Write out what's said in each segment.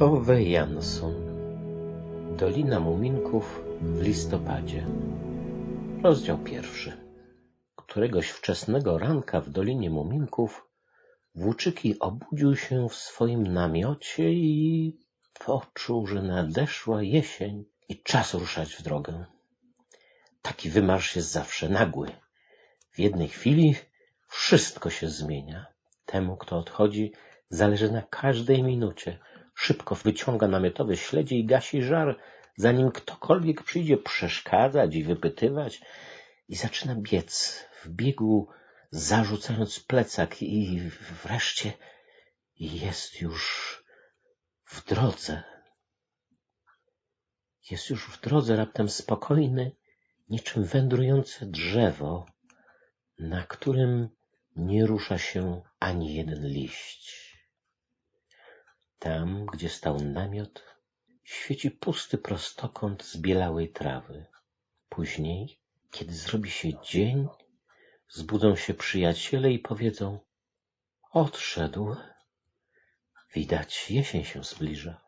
Tove Jansson Dolina Muminków w listopadzie Rozdział pierwszy Któregoś wczesnego ranka w Dolinie Muminków Włóczyki obudził się w swoim namiocie i poczuł, że nadeszła jesień i czas ruszać w drogę. Taki wymarsz jest zawsze nagły. W jednej chwili wszystko się zmienia. Temu, kto odchodzi, zależy na każdej minucie. Szybko wyciąga namiotowe śledzie i gasi żar, zanim ktokolwiek przyjdzie przeszkadzać i wypytywać i zaczyna biec w biegu, zarzucając plecak i wreszcie jest już w drodze. Jest już w drodze raptem spokojny, niczym wędrujące drzewo, na którym nie rusza się ani jeden liść. Tam, gdzie stał namiot, świeci pusty prostokąt z bielałej trawy. Później, kiedy zrobi się dzień, zbudzą się przyjaciele i powiedzą Odszedł. Widać, jesień się zbliża.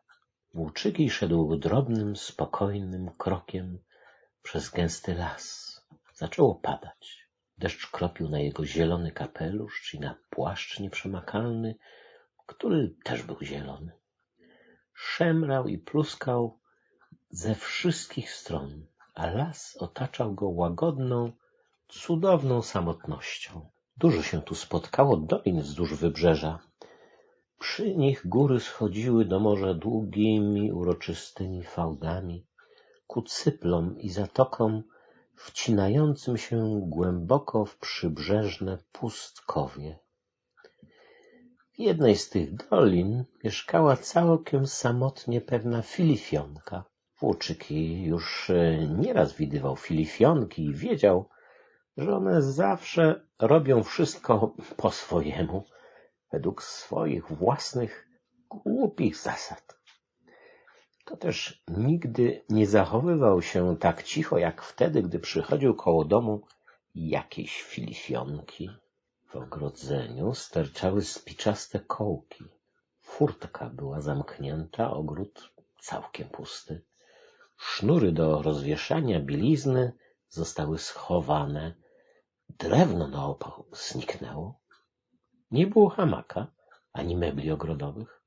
Włóczyki szedł drobnym, spokojnym krokiem przez gęsty las. Zaczęło padać. Deszcz kropił na jego zielony kapelusz, czy na płaszcz nieprzemakalny, który też był zielony. Szemrał i pluskał ze wszystkich stron, a las otaczał go łagodną, cudowną samotnością. Dużo się tu spotkało dolin wzdłuż wybrzeża. Przy nich góry schodziły do morza długimi, uroczystymi fałdami, ku cyplom i zatokom wcinającym się głęboko w przybrzeżne pustkowie. W jednej z tych dolin mieszkała całkiem samotnie pewna filifionka. Włóczyki już nieraz widywał filifionki i wiedział, że one zawsze robią wszystko po swojemu, według swoich własnych głupich zasad. To też nigdy nie zachowywał się tak cicho, jak wtedy, gdy przychodził koło domu jakiejś filifionki. W ogrodzeniu sterczały spiczaste kołki. Furtka była zamknięta, ogród całkiem pusty. Sznury do rozwieszania bielizny zostały schowane. Drewno na opał zniknęło. Nie było hamaka, ani mebli ogrodowych.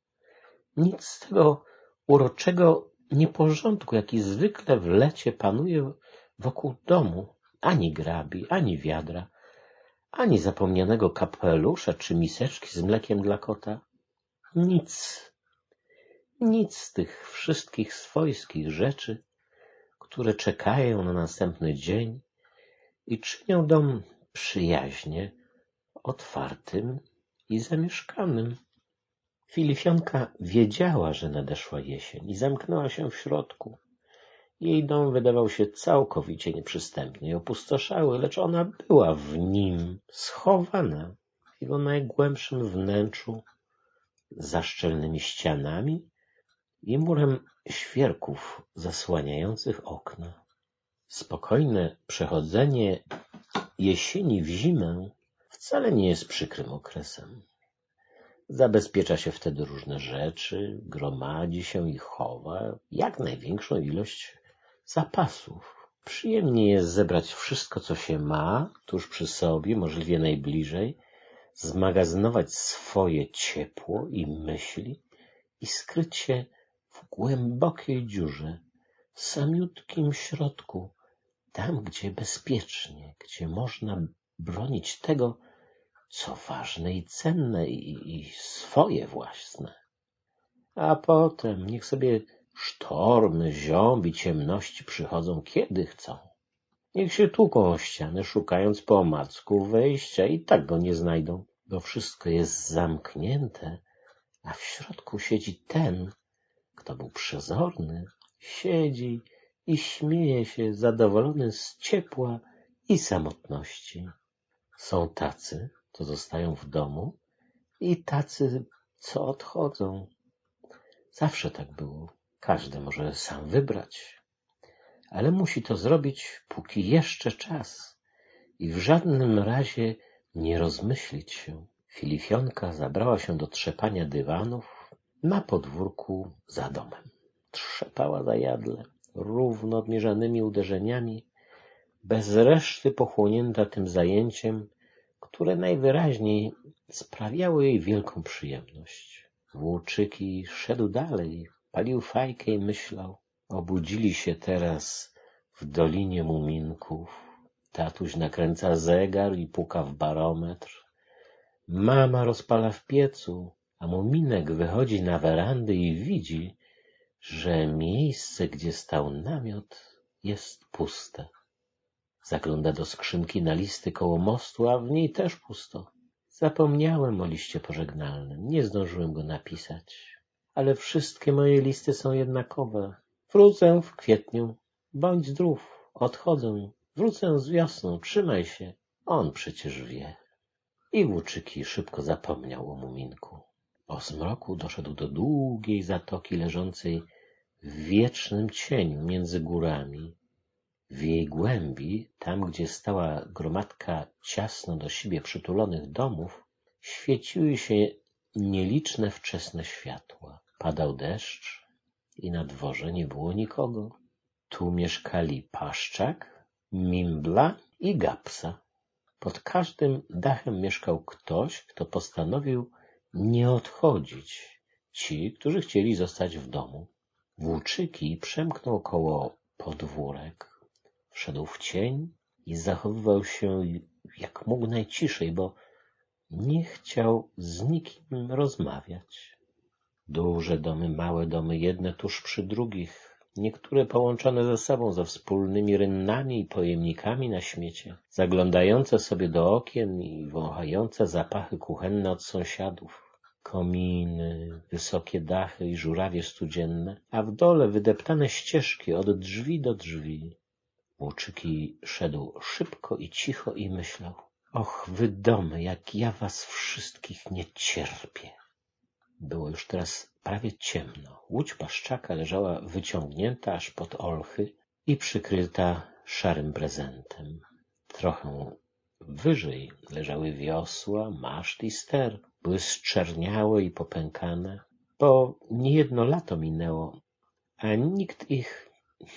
Nic z tego uroczego nieporządku, jaki zwykle w lecie panuje wokół domu. Ani grabi, ani wiadra, ani zapomnianego kapelusza czy miseczki z mlekiem dla kota. Nic, nic z tych wszystkich swojskich rzeczy, które czekają na następny dzień i czynią dom przyjaźnie otwartym i zamieszkanym. Filifionka wiedziała, że nadeszła jesień i zamknęła się w środku. Jej dom wydawał się całkowicie nieprzystępny i opustoszały, lecz ona była w nim schowana w jego najgłębszym wnętrzu, za szczelnymi ścianami i murem świerków zasłaniających okna. Spokojne przechodzenie jesieni w zimę wcale nie jest przykrym okresem. Zabezpiecza się wtedy różne rzeczy, gromadzi się i chowa jak największą ilość zapasów. Przyjemnie jest zebrać wszystko, co się ma, tuż przy sobie, możliwie najbliżej, zmagazynować swoje ciepło i myśli i skryć się w głębokiej dziurze, w samiutkim środku, tam, gdzie bezpiecznie, gdzie można bronić tego, co ważne i cenne i, i swoje własne. A potem niech sobie sztormy, ziąb i ciemności przychodzą kiedy chcą. Niech się tłuką o ścianę, szukając po omacku wejścia i tak go nie znajdą, bo wszystko jest zamknięte, a w środku siedzi ten, kto był przezorny, siedzi i śmieje się zadowolony z ciepła i samotności. Są tacy, co zostają w domu i tacy, co odchodzą. Zawsze tak było. Każdy może sam wybrać, ale musi to zrobić, póki jeszcze czas i w żadnym razie nie rozmyślić się. Filifionka zabrała się do trzepania dywanów, Na podwórku za domem. Trzepała zajadle, równo odmierzanymi uderzeniami, bez reszty pochłonięta tym zajęciem, które najwyraźniej sprawiało jej wielką przyjemność. Włóczyki szedł dalej, palił fajkę i myślał. Obudzili się teraz w Dolinie Muminków. Tatuś nakręca zegar i puka w barometr. Mama rozpala w piecu, a Muminek wychodzi na werandę i widzi, że miejsce, gdzie stał namiot, jest puste. Zagląda do skrzynki na listy koło mostu, a w niej też pusto. Zapomniałem o liście pożegnalnym, nie zdążyłem go napisać. Ale wszystkie moje listy są jednakowe. Wrócę w kwietniu. Bądź zdrów. Odchodzę. Wrócę z wiosną. Trzymaj się. On przecież wie. I Włóczyki szybko zapomniał o Muminku. Po zmroku doszedł do długiej zatoki leżącej w wiecznym cieniu między górami. W jej głębi, tam gdzie stała gromadka ciasno do siebie przytulonych domów, świeciły się nieliczne wczesne światła. Padał deszcz i na dworze nie było nikogo. Tu mieszkali Paszczak, Mimbla i Gapsa. Pod każdym dachem mieszkał ktoś, kto postanowił nie odchodzić. Ci, którzy chcieli zostać w domu. Włóczyki przemknął koło podwórek, wszedł w cień i zachowywał się jak mógł najciszej, bo nie chciał z nikim rozmawiać. Duże domy, małe domy, jedne tuż przy drugich, niektóre połączone ze sobą ze wspólnymi rynnami i pojemnikami na śmiecie, zaglądające sobie do okien i wąchające zapachy kuchenne od sąsiadów kominy, wysokie dachy i żurawie studzienne, a w dole wydeptane ścieżki od drzwi do drzwi. Łuczyki szedł szybko i cicho i myślał. Och, wy domy, jak ja was wszystkich nie cierpię. Było już teraz prawie ciemno. Łódź paszczaka leżała wyciągnięta aż pod olchy i przykryta szarym prezentem. Trochę wyżej leżały wiosła, maszt i ster. Były zczerniałe i popękane, bo niejedno lato minęło, a nikt ich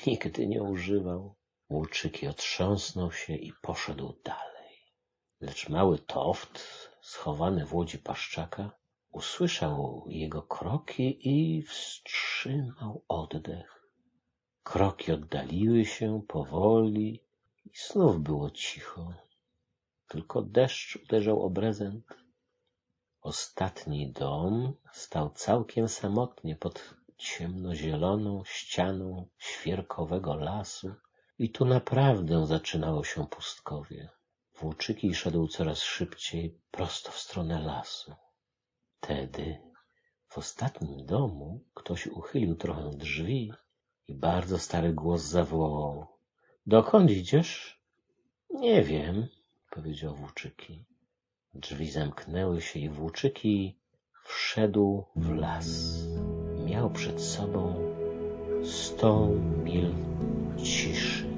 nigdy nie używał. Łuczyki otrząsnął się i poszedł dalej. Lecz mały toft, schowany w łodzi paszczaka, usłyszał jego kroki i wstrzymał oddech. Kroki oddaliły się powoli i znów było cicho. Tylko deszcz uderzał o prezent. Ostatni dom stał całkiem samotnie pod ciemnozieloną ścianą świerkowego lasu i tu naprawdę zaczynało się pustkowie. Włóczyki szedł coraz szybciej prosto w stronę lasu. Wtedy w ostatnim domu ktoś uchylił trochę drzwi i bardzo stary głos zawołał. Dokąd idziesz? Nie wiem, powiedział Włóczyki. Drzwi zamknęły się i Włóczyki wszedł w las. Miał przed sobą sto mil ciszy.